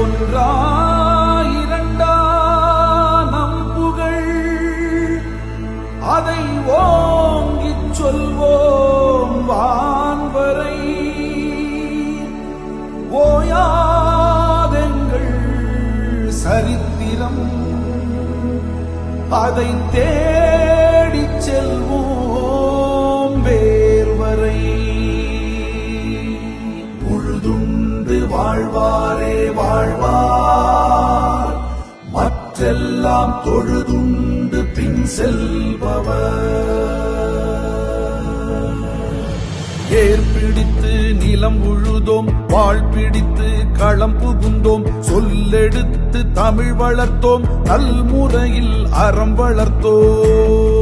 ஒன்றா இரண்டா நம் புகழ். அதை ஓங்கிச் சொல்வோம் வான்வரை. ஓயாதெங்கள் சரித்திரம். அதை தேடிச் செல்வோம் வேர்வரை. பொழுதுண்டு வாழ்வார் வாழ்வார். மற்றெல்லாம் தொழுதுண்டு பின் செல்பவர். ஏற்பிடித்து நிலம் உழுதோம் வாழ் பிடித்து களம் புகுந்தோம் சொல்லெடுத்து தமிழ் வளர்த்தோம் நல்முறையில் அறம் வளர்த்தோம்.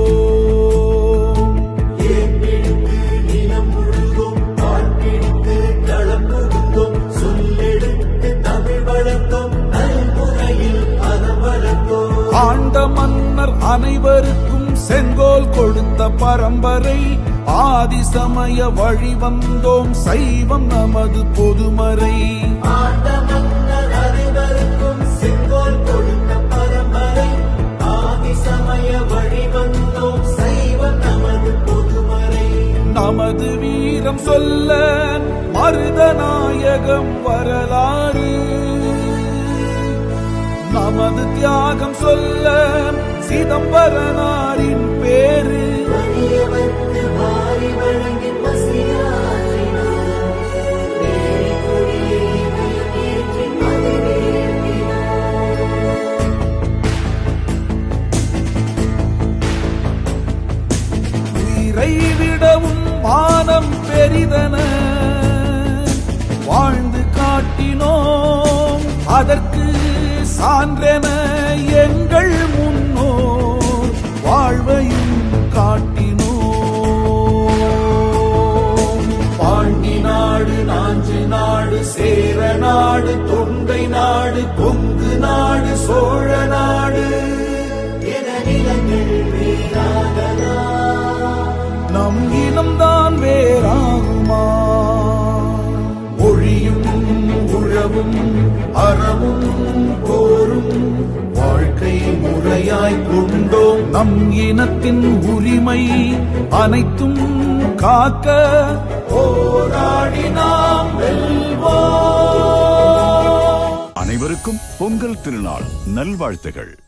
அனைவருக்கும் செங்கோல் கொடுத்த பரம்பரை. ஆதி சமய வழி வந்தோம் சைவம் நமது பொதுமறை. நமது வீரம் சொல்ல மருதநாயகம் வரலாறு. நமது தியாகம் சொல்ல சிதம்பரனாரின் பேரு. விடவும் மானம் பெரிதன. வாழ்ந்து காட்டினோம் அதற்கு சான்றென எங்கள் நாடு சேர நாடு தொண்டை நாடு கொங்கு நாடு சோழ நாடு. என நிலங்கள் வீராகலா நம் இனம்தான் வேறாகுமா? மொழியும் உழவும் அறவும் போரும் வாழ்க்கை முறையாய் கொண்டோம். நம் இனத்தின் உரிமை அனைத்தும் காக்க ஓ அனைவருக்கும் பொங்கல் திருநாள் நல்வாழ்த்துகள்.